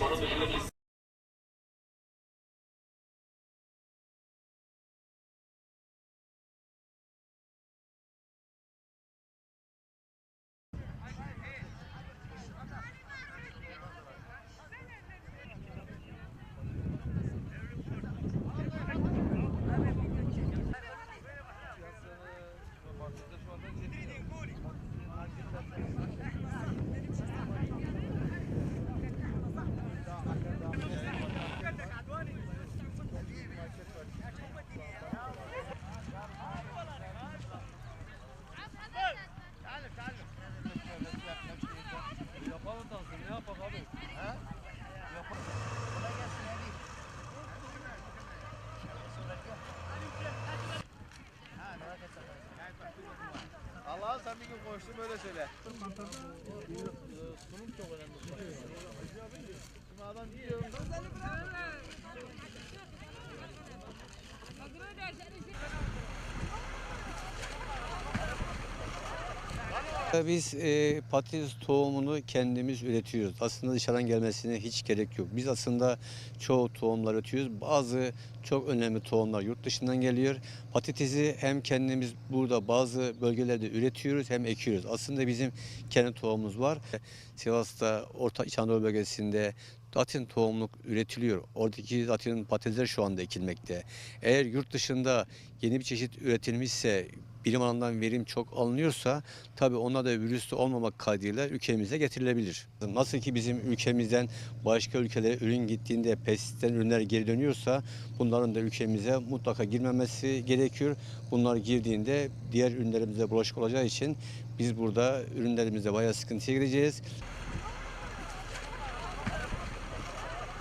Bana da Ja, på radio. Hæ? Ja, på gün konuştun böyle söyle. Sunum çok önemli. Şimdi adam gidiyor. Biz e, patates tohumunu kendimiz üretiyoruz. Aslında dışarıdan gelmesine hiç gerek yok. Biz aslında çoğu tohumlar üretiyoruz. Bazı çok önemli tohumlar yurt dışından geliyor. Patatesi hem kendimiz burada bazı bölgelerde üretiyoruz hem ekiyoruz. Aslında bizim kendi tohumumuz var. Sivas'ta, Orta İç Anadolu bölgesinde zaten tohumluk üretiliyor. Oradaki zaten patatesler şu anda ekilmekte. Eğer yurt dışında yeni bir çeşit üretilmişse bilim alanından verim çok alınıyorsa tabii ona da virüslü olmamak kaydıyla ülkemize getirilebilir. Nasıl ki bizim ülkemizden başka ülkelere ürün gittiğinde pestisitten ürünler geri dönüyorsa bunların da ülkemize mutlaka girmemesi gerekiyor. Bunlar girdiğinde diğer ürünlerimize bulaşık olacağı için biz burada ürünlerimizde bayağı sıkıntıya gireceğiz.